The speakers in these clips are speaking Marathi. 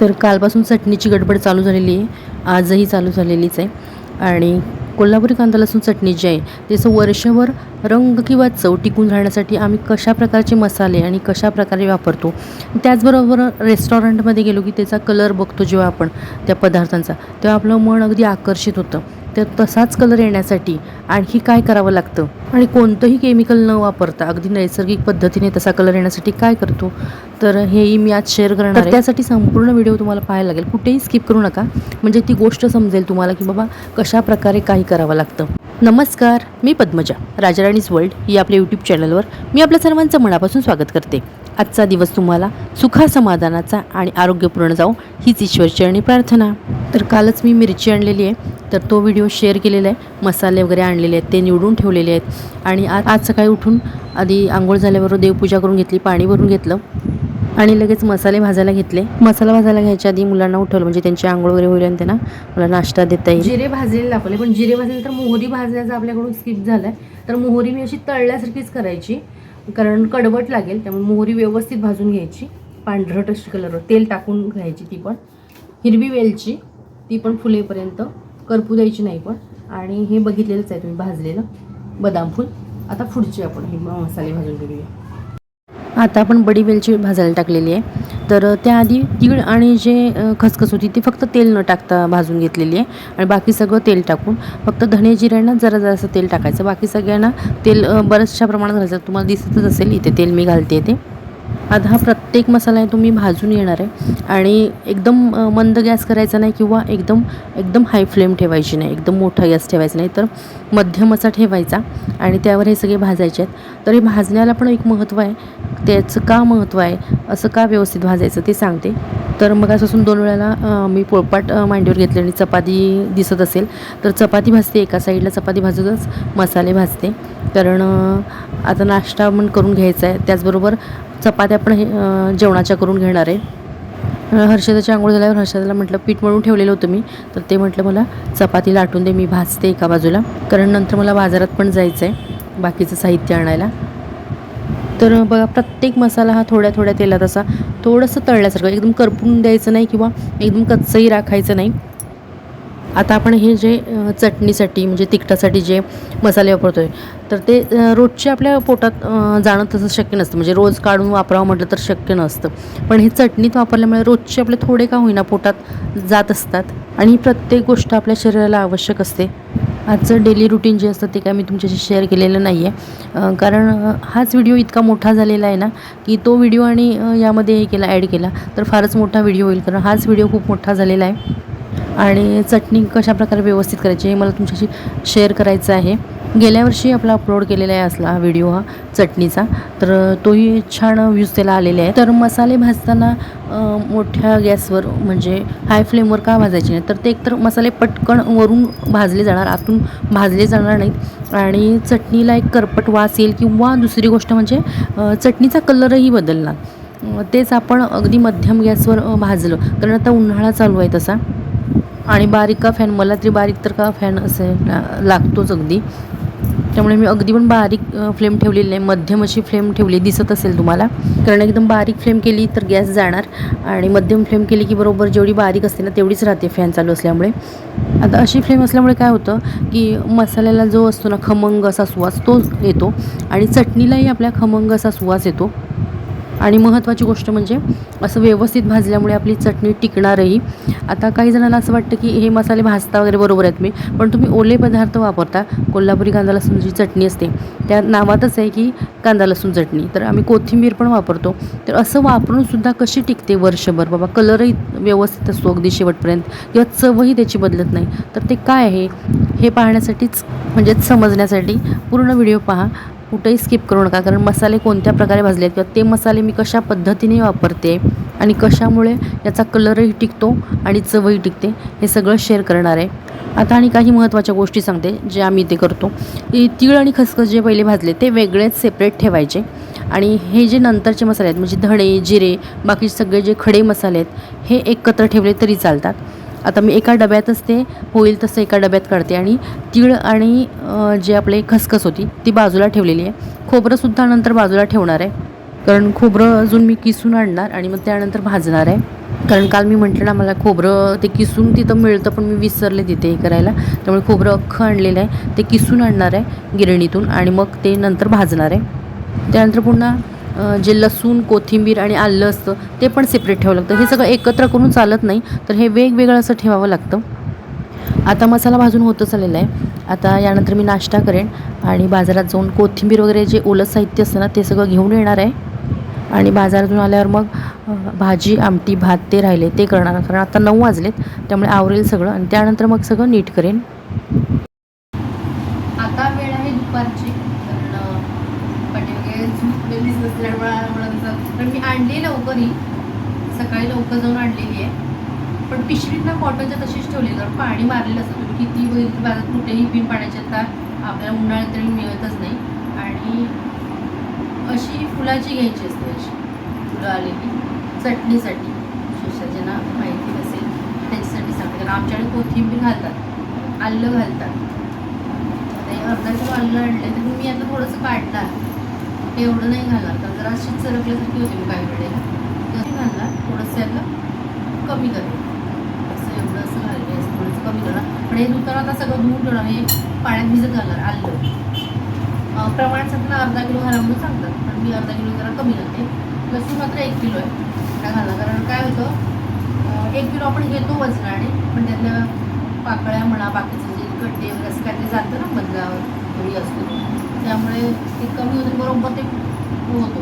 तर कालपासून चटणीची गडबड चालू झालेली आहे. आजही चालू झालेलीच आहे. आणि कोल्हापुरी कांदा लसूण चटणी जी आहे त्याचं वर्षभर रंग किंवा चव टिकून राहण्यासाठी आम्ही कशा प्रकारचे मसाले आणि कशा प्रकारे वापरतो त्याचबरोबर रेस्टॉरंटमध्ये गेलो की त्याचा कलर बघतो जेव्हा आपण त्या पदार्थांचा तेव्हा आपलं मन अगदी आकर्षित होतं. तर तसाच कलर येण्यासाठी आणखी काय करावं लागतं? आणि कोणतंही केमिकल न वापरता अगदी नैसर्गिक पद्धतीने तसा कलर येण्यासाठी काय करतो? तर हेही मी आज शेअर करणार आहे. त्यासाठी संपूर्ण व्हिडिओ तुम्हाला पाहायला लागेल. कुठेही स्किप करू नका. म्हणजे ती गोष्ट समजेल तुम्हाला की बाबा कशा प्रकारे काही करावं लागतं. नमस्कार मी पद्मजा राजाराणीज वर्ल्ड या आपल्या यूट्यूब चॅनलवर मी आपल्या सर्वांचं मनापासून स्वागत करते. आजचा दिवस तुम्हाला सुखा समाधानाचा आणि आरोग्यपूर्ण जाऊ हीच ईश्वरचरणी प्रार्थना. तर कालच मी मिरची आणलेली आहे तर तो व्हिडिओ शेअर केलेला आहे मसाले वगैरे आणलेले आहेत ते निवडून ठेवलेले आहेत. आणि आज आज सकाळी उठून आधी आंघोळ झाल्याबरोबर देवपूजा करून घेतली पाणी भरून घेतलं आणि लगेच मसाले भाजायला घेतले. मसाला भाजायला घ्यायच्या आधी मुलांना उठवलं म्हणजे त्यांची आंघोळ वगैरे होईल आणि त्यांना मला नाश्ता देता येईल. जिरे भाजलेले दाखवले पण जिरे भाजले तर मोहरी भाजण्याचा आपल्याकडून स्किप आहे तर मोहरी मी अशी तळल्यासारखीच करायची. कारण कडवट लागेल त्यामुळे मोहरी व्यवस्थित भाजून घ्यायची. पांढरट अशी कलरवर तेल टाकून घ्यायची ती पण. हिरवी वेलची ती पण फुलेपर्यंत करपू द्यायची नाही पण. आणि हे बघितलेलंच आहे तुम्ही भाजलेलं बदाम फूल. आता पुढचे आपण हे मसाले भाजून घेऊया. आता आपण बडी वेलची भाजायला टाकलेली आहे. तर त्याआधी तीळ आणि जे खसखस होती ती फक्त तेल न टाकता भाजून घेतलेली आहे. आणि बाकी सगळं तेल टाकून फक्त धणे जिऱ्यांना जरा जरासं तेल टाकायचं. बाकी सगळ्यांना तेल बऱ्याचशा प्रमाणात घालायचं. तुम्हाला दिसतच असेल इथे तेल मी घालते ते. आता हा प्रत्येक मसाला आहे तो मी भाजून येणार आहे. आणि एकदम मंद गॅस करायचा नाही किंवा एकदम एकदम हाय फ्लेम ठेवायची नाही एकदम मोठा गॅस ठेवायचा नाही. तर मध्यम असा ठेवायचा आणि त्यावर हे सगळे भाजायचे आहेत. तर हे भाजण्याला पण एक महत्त्व आहे. त्याचं का महत्त्व आहे? असं का व्यवस्थित भाजायचं ते सांगते. तर मग असं दोन वेळेला मी पोळपाट मांडीवर घेतले आणि चपाती दिसत असेल. तर चपाती भाजते एका साईडला चपाती भाजतच मसाले भाजते. कारण आता नाश्ता पण करून घ्यायचा आहे. त्याचबरोबर चपात्या पण हे जेवणाच्या करून घेणार आहे. हर्षदाच्या हर्षदाची आंघोळ झाल्यावर हर्षदाला म्हटलं पीठ मळून ठेवलेलं होतं मी. तर ते म्हटलं मला चपाती लाटून दे मी भाजते एका बाजूला. कारण नंतर मला बाजारात पण जायचं आहे बाकीचं साहित्य आणायला. तर बघा प्रत्येक मसाला हा थोड्या थोड्या तेलात असा थोडंसं तळल्यासारखं एकदम करपून द्यायचं नाही किंवा एकदम कच्चंही राखायचं नाही. आता आपण हे जे चटणीसाठी म्हणजे तिखटासाठी जे मसाले वापरतो आहे तर ते रोजचे आपल्या पोटात जाणं तसं शक्य नसतं. म्हणजे रोज काढून वापरावं म्हटलं तर शक्य नसतं. पण हे चटणीत वापरल्यामुळे रोजचे आपले थोडे का होईना पोटात जात असतात आणि प्रत्येक गोष्ट आपल्या शरीराला आवश्यक असते. आजचं डेली रुटीन जे असतं ते काय मी तुमच्याशी शेअर केलेलं नाही आहे. कारण हाच व्हिडिओ इतका मोठा झालेला आहे ना की तो व्हिडिओ आणि यामध्ये हे केला ॲड केला तर फारच मोठा व्हिडिओ होईल. कारण हाच व्हिडिओ खूप मोठा झालेला आहे. आणि चटणी कशा प्रकारे व्यवस्थित करायची हे मला तुमच्याशी शेअर करायचं आहे. गेल्या वर्षी आपला अपलोड केलेला आहे असला हा व्हिडिओ हा चटणीचा तर तोही छान व्ह्यूज त्याला आलेले आहे तर मसाले भाजताना मोठ्या गॅसवर म्हणजे हाय फ्लेमवर का भाजायचे नाही तर ते एकतर मसाले पटकन वरून भाजले जाणार आतून भाजले जाणार नाहीत. आणि चटणीला एक करपट वास येईल किंवा दुसरी गोष्ट म्हणजे चटणीचा कलरही बदलणार. तेच आपण अगदी मध्यम गॅसवर भाजलं. कारण आता उन्हाळा चालू आहे तसा. आणि बारीक का फॅन मला तरी बारीक तर का फॅन असे लागतोच अगदी. त्यामुळे मी अगदी पण बारीक फ्लेम ठेवलेली नाही. मध्यम अशी फ्लेम ठेवली. दिसत असेल तुम्हाला. कारण एकदम बारीक फ्लेम केली तर गॅस जाणार. आणि मध्यम फ्लेम केली की बरोबर जेवढी बारीक असते ना तेवढीच राहते फॅन चालू असल्यामुळे. आता अशी फ्लेम असल्यामुळे काय होतं की मसाल्याला जो असतो ना खमंग असा सुवास तो येतो. आणि चटणीलाही आपल्या खमंग असा सुवास येतो. आणि महत्त्वाची गोष्ट म्हणजे असं व्यवस्थित भाजल्यामुळे आपली चटणी टिकणारही. आता काही जणांना असं वाटतं की हे मसाले भाजता वगैरे बरोबर आहेत मी पण तुम्ही ओले पदार्थ वापरता कोल्हापुरी कांदा लसूण जी चटणी असते त्या नावातच आहे की कांदा लसूण चटणी. तर आम्ही कोथिंबीर पण वापरतो. तर असं वापरून सुद्धा कशी टिकते वर्षभर? बाबा कलरही व्यवस्थित असतो अगदी शेवटपर्यंत. किंवा चवही त्याची बदलत नाही. तर ते काय आहे? हे पाहण्यासाठीच म्हणजेच समजण्यासाठी पूर्ण व्हिडिओ पहा. कुठेही स्किप करू नका. कारण मसाले कोणत्या प्रकारे भाजले आहेत किंवा ते मसाले मी कशा पद्धतीने वापरते आणि कशामुळे याचा कलरही टिकतो आणि चवही टिकते हे सगळं शेअर करणार आहे. आता आणि काही महत्त्वाच्या गोष्टी सांगते जे आम्ही ते करतो. तीळ आणि खसखस जे पहिले भाजले ते वेगळेच सेपरेट ठेवायचे. आणि हे जे नंतरचे मसाले आहेत म्हणजे धणे जिरे बाकी सगळे जे खडे मसाले आहेत हे एकत्र ठेवले तरी चालतात. आता मी एका डब्यातच ते होईल तसं एका डब्यात काढते आणि तीळ आणि जे आपले खसखस होती ती बाजूला ठेवलेली आहे. खोबरंसुद्धा नंतर बाजूला ठेवणार आहे. कारण खोबरं अजून मी किसून आणणार आणि मग त्यानंतर भाजणार आहे. कारण काल मी म्हटलं ना मला खोबरं ते किसून तिथं मिळतं पण मी विसरले तिथे हे करायला. त्यामुळे खोबरं अख्खं आणलेलं आहे. ते किसून आणणार आहे गिरणीतून आणि मग ते नंतर भाजणार आहे. त्यानंतर पुन्हा जे लसूण कोथिंबीर आणि आलं असतं ते पण सेपरेट ठेवावं लागतं. हे सगळं एकत्र करून चालत नाही तर हे वेगवेगळं असं ठेवावं लागतं. आता मसाला भाजून होतच आलेला आहे. आता यानंतर मी नाश्ता करेन आणि बाजारात जाऊन कोथिंबीर वगैरे जे ओलं साहित्य असतं ना ते सगळं घेऊन येणार आहे. आणि बाजारातून आल्यावर मग भाजी आमटी भात ते राहिले ते करणार कारण आता नऊ वाजलेत त्यामुळे आवरेल सगळं. आणि त्यानंतर मग सगळं नीट करेन आता वेळ आहे दुपारची कारण पाठी वगैरे झोपलेलीच नसल्यामुळे पण मी आणली लवकरही. सकाळी लवकर जाऊन आणलेली आहे. पण पिशवीत ना कॉटनच्या तशीच ठेवली कारण पाणी मारलेलं असतं. तुम्ही किती बघितलं बाजारात कुठेही बिन पाण्याची आता आपल्याला उन्हाळ्यात तरी मिळतच नाही. आणि अशी फुलाची घ्यायची असते अशी. फुलं आलेली. चटणीसाठी. विशेषतः ज्यांना माहिती नसेल त्याच्यासाठी सांगते. कारण आमच्याकडे कोथिंबीर घालतात. आलं घालतात. हे अर्धा किलो आलं आणलं तर मी आता थोडंसं काढलं आहे एवढं नाही घालणार. कारण जरा अशी चरकल्यासारखी होती मी काही वेळेला. तरी घालणार. थोडंसं याला कमी करेल असं एवढं असं घालते असं थोडंसं कमी करणार पण हे धुताना आता सगळं धुवून ठेवणार. हे पाण्यात भिजत घालणार आलं. प्रमाण सांगताना अर्धा किलो घाला म्हणून सांगतात. पण मी अर्धा किलो जरा कमी घालते लसूण मात्र एक किलो आहे. त्या घालणार कारण काय होतं एक किलो आपण घेतो वजनाने. पण त्यातल्या पाकळ्या म्हणा बाकीचे जे गड्डे वगैरे असं काहीतरी जातं ना मधल्यावर थोडी असतो. त्यामुळे ते कमी होते बरोबर ते होतो.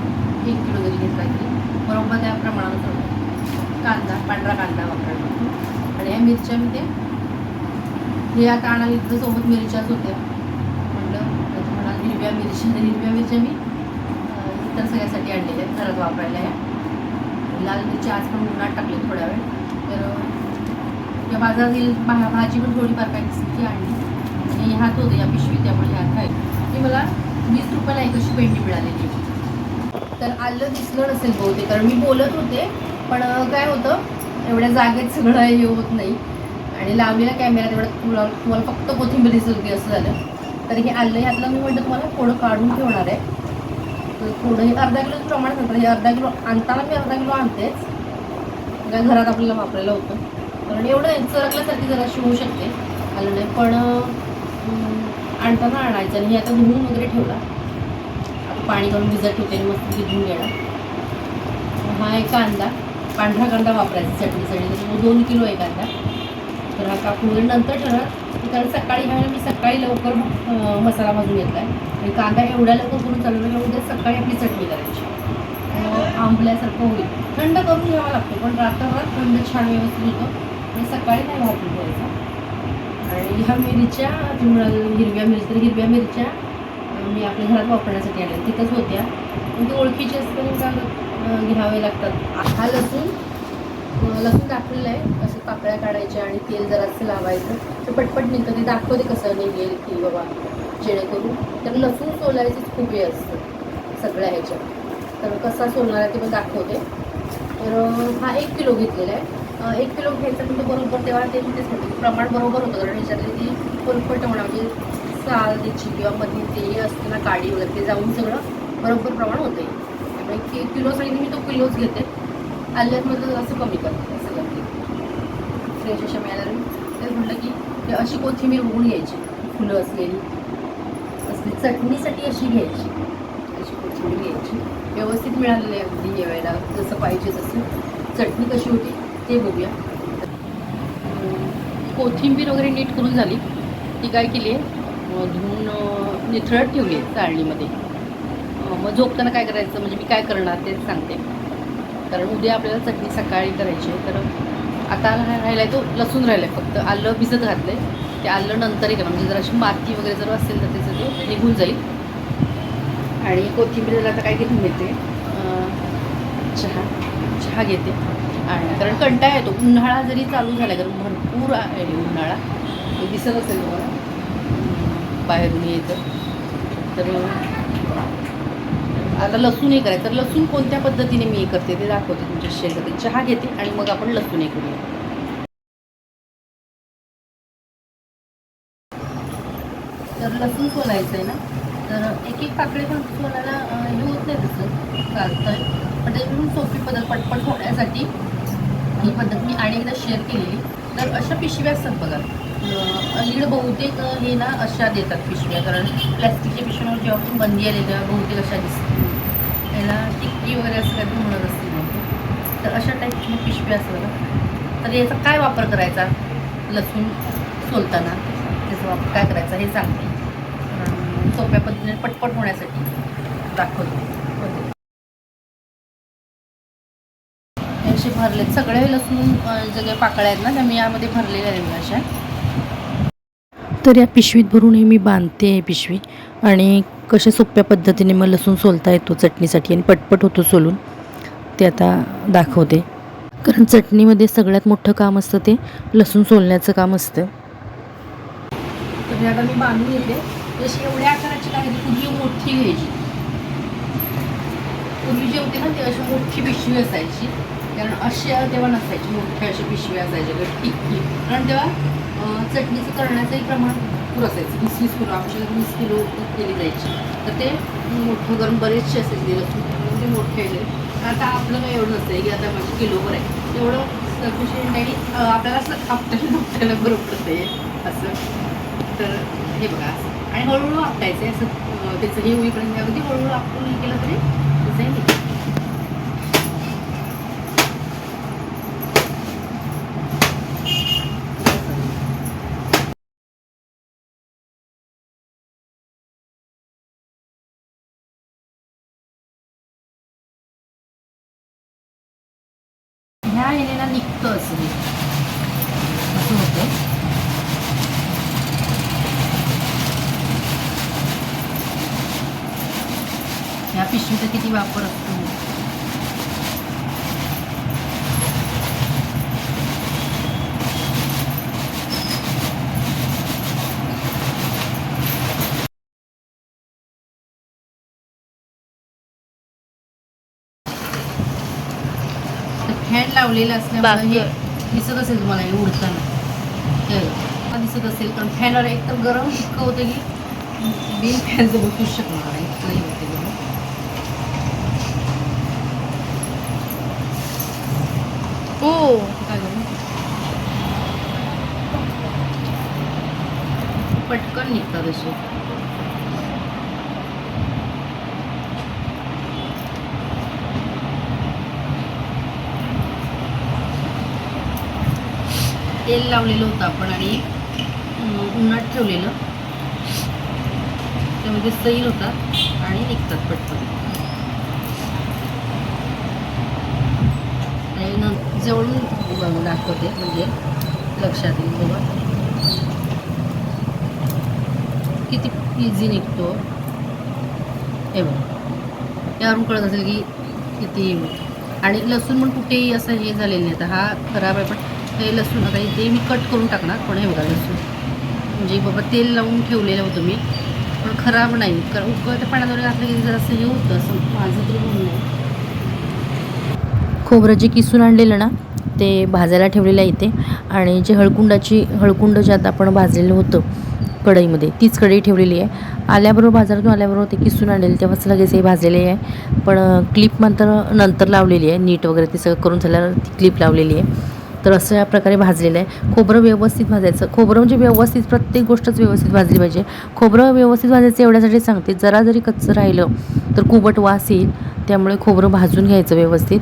एक किलो जरी घेतला की बरोबर त्या प्रमाणात होतो. कांदा पांढरा कांदा वापरायला लागतो आणि या मिरच्या मी ते हे आता आणायला इथं सोबत मिरच्याच होत्या. म्हटलं तर म्हणाल हिरव्या मिरच्या तर हिरव्या मिरच्या मी इतर सगळ्यासाठी आणलेल्या आहेत. घरात वापरायला या. लाल मिरची आज पण उन्हात टाकले थोड्या वेळ. तर अं, बाजारातील बाजारात भा भाजी पण थोडीफार काही ती आणली. हात होते या पिशवी त्यामुळे हात आहे. ती मला वीस रुपयाला एक अशी पेंडी मिळालेली तर आलं दिसलं नसेल बहुतेक कारण मी बोलत होते पण काय होतं एवढ्या जागेत सगळं हे होत नाही. आणि लावलेला कॅमेरा तेवढा तुला तुम्हाला फक्त कोथिंबीर दिसत होती असं झालं. तर हे आलं ह्यातलं मी म्हणतो तुम्हाला थोडं काढून ठेवणार आहे. तर थोडं हे अर्धा किलो प्रमाण सांगतात हे अर्धा किलो आणताना मी अर्धा किलो आणतेच. काय घरात आपल्याला वापरायला होतं. कारण एवढं आहे, चरकल्यासारखी जराशी होऊ शकते. आलं नाही पण आणताना आणायचं आणि हे आता धुवून वगैरे ठेवला. आता पाणी करून भिजत ठेवते आणि मस्त धुवून घेणार. हा एक कांदा पांढरा कांदा वापरायचा चटणीसाठी. त्याच्यामुळे दोन किलो आहे कांदा. तर हा कापून वगैरे नंतर ठरत कारण सकाळी घ्यायला मी सकाळी लवकर मसाला भाजून घेतला आहे आणि कांदा एवढ्या लवकर करून चालू की उद्या सकाळी आपली चटणी करायची. आंबल्यासारखं होईल. थंड करून घ्यावा लागतो पण रात्रभर थंड छान व्यवस्थित होतं. आणि सकाळी नाही वापरून घ्यायचं. आणि ह्या मिरच्या तुम्हाला हिरव्या मिरच्या तर हिरव्या मिरच्या मी आपल्या घरात वापरण्यासाठी आल्या. तिथंच होत्या. पण ते ओळखीचे असते म्हणून घ्यावे लागतात. हा लसूण लसूण दाखवलेलं आहे. असं पाकळ्या काढायच्या आणि तेल जरासं लावायचं. ते पटपट निघतं. ते दाखवते कसं निघेल की बाबा जेणेकरून. तर लसूण सोलायचंच खूप हे असतं सगळ्या ह्याच्यात. तर कसा सोलणार आहे ते पण दाखवते. तर हा एक किलो घेतलेला आहे. एक किलो घ्यायचं म्हणजे बरोबर तेव्हा ते म्हणजे प्रमाण बरोबर होतं. कारण ह्याच्यातली ती कोलपट म्हणा म्हणजे साल त्याची किंवा मध्ये ते असते ना काडी वगैरे ते जाऊन सगळं बरोबर प्रमाण होते त्यामुळे की किलो सांगितलं मी तो किलोच घेते. आल्यामध्ये असं कमी करते असं करते. फ्रेश अशा मिळाल्या तर म्हटलं की अशी कोथिंबीर उघडून घ्यायची. फुलं असलेली असली चटणीसाठी अशी घ्यायची. अशी कोथिंबीर घ्यायची. व्यवस्थित मिळालेली अगदी वेळेला जसं पाहिजे तसं. चटणी कशी होती? ते बघूया. कोथिंबीर वगैरे नीट करून झाली. ती काय केली आहे? धुवून निथळत ठेवली आहे चाळणीमध्ये. मग झोपताना काय करायचं? म्हणजे मी काय करणार तेच सांगते. कारण उद्या आपल्याला चटणी सकाळी करायची आहे. तर आता राहिला आहे तो लसूण राहिलाय फक्त. आलं भिजत आहे ते आलं नंतरही करा म्हणजे जर अशी माती वगैरे जर असेल तर त्याचं ते निघून जाईल. आणि कोथिंबीर आता काय घेऊन घेते चहा. चहा घेते. आणि कारण कंटाळा येतो. उन्हाळा जरी चालू झाला कारण भरपूर आहे उन्हाळा. ते दिसत असेल तुम्हाला. बाहेरून येतं तर आता लसूण हे करायचं. तर लसूण कोणत्या पद्धतीने मी हे करते ते दाखवते तुमच्या शेअर करते चहा घेते आणि मग आपण लसूण हे करूया. तर लसूण सोलायचं आहे ना? तर एक एक पाकळी पण सोलायला हे होत नाही तसं. चालतंय. पण त्याच्याकडून सोपी पद्धत पटपट होण्यासाठी ही पद्धत मी आणि एकदा शेअर केली तर अशा पिशव्या असतात बघा. अलीकडे बहुतेक हे ना अशा देतात पिशव्या. कारण प्लॅस्टिकच्या पिशव्यावर जेव्हा पण बंदी आली तेव्हा बहुतेक अशा दिसतात. याला टिक्की वगैरे असं काहीतरी म्हणत असते बहुतेक. तर अशा टाईपच्या पिशव्या असतात बघा. तर याचा काय वापर करायचा? लसूण सोलताना. त्याचा वापर काय करायचा हे सांगते. सोप्या पद्धतीने पटपट होण्यासाठी दाखवतो. असे भरलेत. सगळे लसूण अं, जे काही पाकळ्या आहेत ना त्या मी यामध्ये भरलेल्या आहेत अशा. तर या पिशवीत भरून हे मी बांधते आहे पिशवी. आणि कशा सोप्या पद्धतीने मग लसूण सोलता येतो चटणीसाठी आणि पटपट होतो सोलून ते आता दाखवते. कारण चटणीमध्ये सगळ्यात मोठं काम असतं ते लसूण सोलण्याचं काम असतं. तर आता मी बांधून घेते. जशी एवढ्या आकाराची काय पूर्वी मोठी घ्यायची. पूर्वी जे होते ना ते अशी मोठी पिशवी असायची. कारण अशा तेव्हा नसायची. मोठ्या अशा पिशव्या असायच्या किंवा टिक्की कारण तेव्हा चटणीचं करण्याचंही प्रमाण भरपूर असायचं. वीस वीस किलो आमची वीस किलो केली जायची. तर ते मोठं करून बरेचसे असायचे ते लसूण. ते मोठे यायचे. आता आपलं काही एवढं नसतं की आता माझी किलोवर आहे. तेवढं सफिशियंट आणि आपल्याला असं आपल्याला आपल्याला बरोबर पडतं आहे असं. तर हे बघा असं. आणि हळूहळू आपटायचं आहे असं. त्याचं हे होईपर्यंत. अगदी हळूहळू आपण हे केलं तरी तसंही निघेल ह्या येण्याला निघतं असं हे. असं होतं ह्या पिशवीचा किती वापर असतो फॅन लावलेला असल्यामुळे हे दिसत असेल तुम्हाला हे उडताना. दिसत असेल. कारण फॅनवर एकदम गरम इतकं होतं की बिन फॅनचं बसूच शकणार नाही. इतकं हे होते गरम. हो काय करू पटकन निघतात असे. तेल लावलेलं होतं आपण आणि उन्हात ठेवलेलं. त्यामध्ये सैल होतात आणि निघतात पटपट. आणि न जवळून दाखवते म्हणजे लक्षात येईल बघा. किती इझी निघतो. हे बघा. यावरून कळत असेल की किती आणि लसूण पण कुठेही असं हे झालेलं नाही आता हा खराब आहे पण हे लसूण आता इथे मी कट करून टाकणार पण हे बघा लसूण. म्हणजे बाबा तेल लावून ठेवलेलं होतं मी पण खराब नाही. कारण उकळत्या पाण्याद्वारे घातलं की जरासं हे होतं असं माझं तरी म्हणणं आहे. खोबरं जे किसून आणलेलं ना ते भाजायला ठेवलेलं आहे इथे. आणि जे हळकुंडाची हळकुंड ज्यात आपण भाजलेलं होतं कढईमध्ये तीच कढई ठेवलेली आहे. आल्याबरोबर बाजारातून आल्याबरोबर ते किसून आणलेलं तेव्हाच लगेच हे भाजलेले आहे. पण क्लिप मात्र नंतर लावलेली आहे. नीट वगैरे ते सगळं करून झाल्यावर ती क्लिप लावलेली आहे. तर असं या प्रकारे भाजलेलं आहे. खोबरं व्यवस्थित भाजायचं. खोबरं म्हणजे व्यवस्थित प्रत्येक गोष्टच व्यवस्थित भाजली पाहिजे. खोबरं व्यवस्थित भाजायचं एवढ्यासाठी सांगते जरा जरी कच्चं राहिलं तर कुबट वास येईल. त्यामुळे खोबरं भाजून घ्यायचं व्यवस्थित.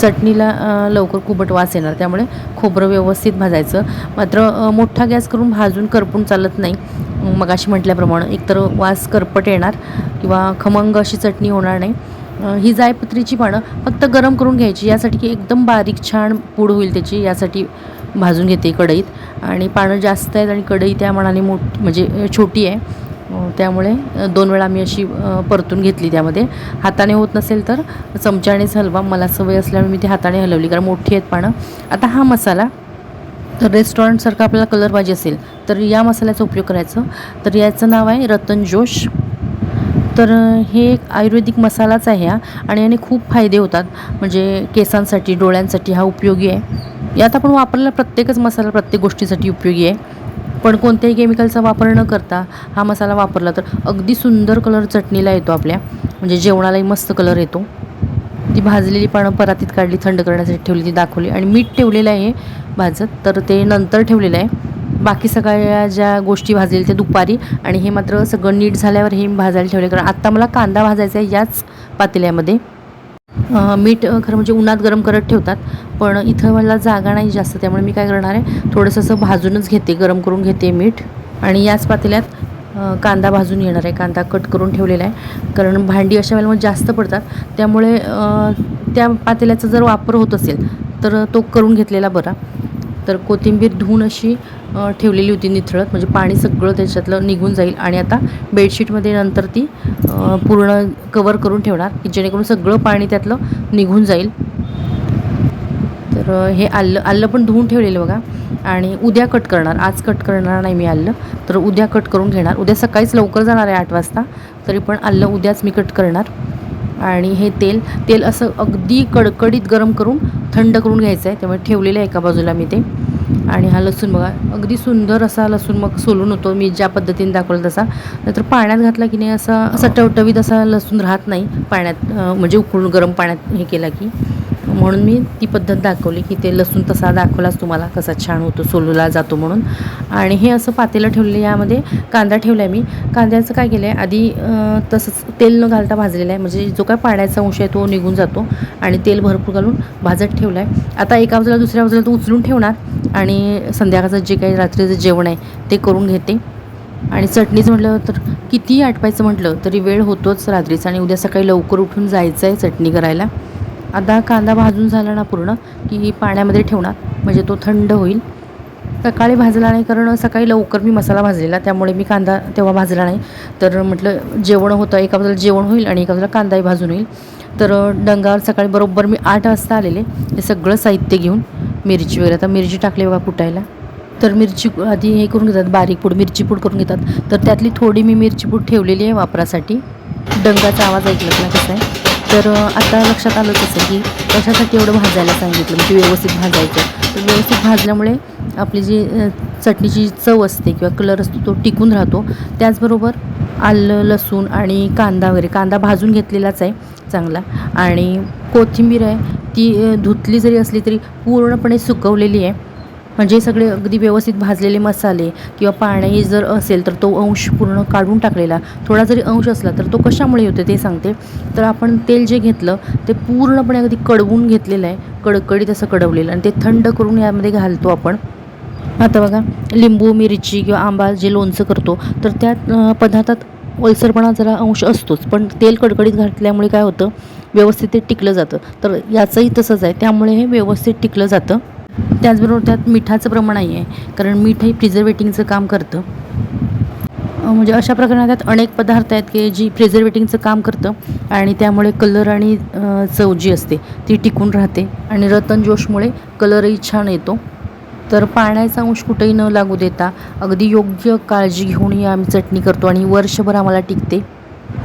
चटणीला लवकर कुबट वास येणार. त्यामुळे खोबरं व्यवस्थित भाजायचं. मात्र मोठा गॅस करून भाजून करपून चालत नाही. मगाशी म्हटल्याप्रमाणे एकतर वास करपट येणार किंवा खमंग अशी चटणी होणार नाही. ही जायपत्रीची पानं फक्त गरम करून घ्यायची यासाठी की एकदम बारीक छान पूड होईल त्याची यासाठी भाजून घेते कढईत. आणि पानं जास्त आहेत आणि कढई त्या मनाने मोठ म्हणजे छोटी आहे. त्यामुळे दोन वेळा मी अशी परतून घेतली त्यामध्ये. हाताने होत नसेल तर चमच्यानेच हलवा मला सवय असल्यामुळे मी ती हाताने हलवली कारण मोठी आहेत पानं. आता हा मसाला तर रेस्टॉरंटसारखा आपल्याला कलर पाहिजे असेल तर या मसाल्याचा उपयोग करायचा. तर याचं नाव आहे रतन जोश. तर हे एक आयुर्वेदिक मसालाच आहे हा. आणि याने खूप फायदे होतात. म्हणजे केसांसाठी डोळ्यांसाठी हा उपयोगी आहे. यात आपण वापरलेला प्रत्येकच मसाला प्रत्येक गोष्टीसाठी उपयोगी आहे. पण कोणत्याही केमिकलचा वापर न करता हा मसाला वापरला तर अगदी सुंदर कलर चटणीला येतो आपल्या. म्हणजे जेवणालाही मस्त कलर येतो. ती भाजलेली पानं परातीत काढली थंड करण्यासाठी ठेवली ती दाखवली. आणि मीठ ठेवलेलं आहे भाजत. तर ते नंतर ठेवलेलं आहे. बाकी सगळ्या ज्या गोष्टी भाजलेल्या त्या दुपारी आणि हे मात्र सगळं नीट झाल्यावर हे मी भाजायला ठेवले कारण आत्ता मला कांदा भाजायचा आहे याच पातेल्यामध्ये. मीठ खरं म्हणजे उन्हात गरम करत ठेवतात पण इथं मला जागा नाही जास्त त्यामुळे मी काय करणार आहे थोडंसं असं भाजूनच घेते गरम करून घेते मीठ. आणि याच पातेल्यात कांदा भाजून येणार आहे कांदा कट करून ठेवलेला आहे. कारण भांडी अशा वेळेला मग जास्त पडतात त्यामुळे त्या पातेल्याचा जर वापर होत असेल तर तो करून घेतलेला बरा. तर कोथिंबीर धुवून अशी ठेवलेली होती निथळत. म्हणजे पाणी सगळं त्याच्यातलं निघून जाईल आणि आता बेडशीटमध्ये नंतर ती पूर्ण कवर करून ठेवणार की जेणेकरून सगळं पाणी त्यातलं निघून जाईल. तर हे आलं आलं पण धुवून ठेवलेलं बघा. आणि उद्या कट करणार. आज कट करणार नाही मी आलं तर उद्या कट करून घेणार. उद्या सकाळीच लवकर जाणार आहे आठ वाजता. तरी पण आलं उद्याच मी कट करणार. आणि हे तेल तेल असं अगदी कडकडीत गरम करून थंड करून घ्यायचं आहे. त्यामुळे ठेवलेलं आहे एका बाजूला मी ते. आणि हा लसूण बघा अगदी सुंदर असा लसूण मग सोलून होतो. मी ज्या पद्धतीने दाखवलं तसा. नाहीतर पाण्यात घातला की नाही असा असा टवटवीत असा लसूण राहत नाही. पाण्यात म्हणजे उकळून गरम पाण्यात हे केला की. म्हणून मी ती पद्धत दाखवली की ते लसूण तसा दाखवलाच तुम्हाला कसा छान होतो सोलूला जातो म्हणून. आणि हे असं पातेलं ठेवलेलं आहे यामध्ये कांदा ठेवला आहे मी. कांद्याचं काय केलं आहे आधी तसंच तेल न घालता भाजलेलं आहे. म्हणजे जो काय पाण्याचा अंश आहे तो निघून जातो आणि तेल भरपूर घालून भाजत ठेवला आहे आता एका बाजूला दुसऱ्या बाजूला तो उचलून ठेवणार आणि संध्याकाळचं जे काही रात्रीचं जेवण आहे ते करून घेते. आणि चटणीच म्हटलं तर कितीही आटपायचं म्हटलं तरी वेळ होतोच रात्रीचा आणि उद्या सकाळी लवकर उठून जायचं आहे चटणी करायला. आता कांदा भाजून झाला ना पूर्ण की पाण्यामध्ये ठेवणार म्हणजे तो थंड होईल. सकाळी भाजला नाही कारण सकाळी लवकर मी मसाला भाजलेला त्यामुळे मी कांदा तेव्हा भाजला नाही. तर म्हटलं जेवण होतं एका बाजूला जेवण होईल आणि एका बाजूला कांदाही भाजून होईल तर डंगावर सकाळी बरोबर मी आठ वाजता आलेले हे सगळं साहित्य घेऊन मिरची वगैरे. आता मिरची टाकली बघा कुटायला. तर मिरची आधी हे करून घेतात बारीक पूड मिरची पूड करून घेतात. तर त्यातली थोडी मी मिरची पूड ठेवलेली आहे वापरासाठी. डंगाचा आवाज ऐकला ना कसा आहे? तर आता लक्षात आलं असेल की कशासाठी एवढं भाजायला सांगितलं? म्हणजे व्यवस्थित भाजायचं. तर व्यवस्थित भाजल्यामुळे आपली जी चटणीची चव असते किंवा कलर असतो तो टिकून राहतो. त्याचबरोबर आलं लसूण आणि कांदा वगैरे. कांदा भाजून घेतलेलाच आहे चांगला. आणि कोथिंबीर आहे ती धुतली जरी असली तरी पूर्णपणे सुकवलेली आहे. म्हणजे सगळे अगदी व्यवस्थित भाजलेले मसाले किंवा पाणी जर असेल तर तो अंश पूर्ण काढून टाकलेला थोडा जरी अंश असला तर तो कशामुळे होते ते सांगते. तर आपण तेल जे घेतलं ते पूर्णपणे अगदी कडवून घेतलेलं आहे कडकडीत असं कडवलेलं आणि ते थंड करून यामध्ये घालतो आपण. आता बघा लिंबू मिरची किंवा आंबा जे लोणचं करतो तर त्या पदार्थात ओलसरपणा जरा अंश असतोच पण तेल कडकडीत घातल्यामुळे काय होतं व्यवस्थित ते टिकलं जातं. तर याचंही तसंच आहे त्यामुळे हे व्यवस्थित टिकलं जातं. त्याचबरोबर त्यात मिठाचं प्रमाणही आहे कारण मीठ हे प्रिझर्वेटिंगचं काम करतं. म्हणजे अशा प्रकारे त्यात अनेक पदार्थ आहेत की जी प्रिझर्वेटिंगचं काम करतं आणि त्यामुळे कलर आणि चव जी असते ती टिकून राहते आणि रतन जोशमुळे कलरही छान येतो. तर पाण्याचा अंश कुठेही न लागू देता अगदी योग्य काळजी घेऊन ही आम्ही चटणी करतो आणि वर्षभर आम्हाला टिकते.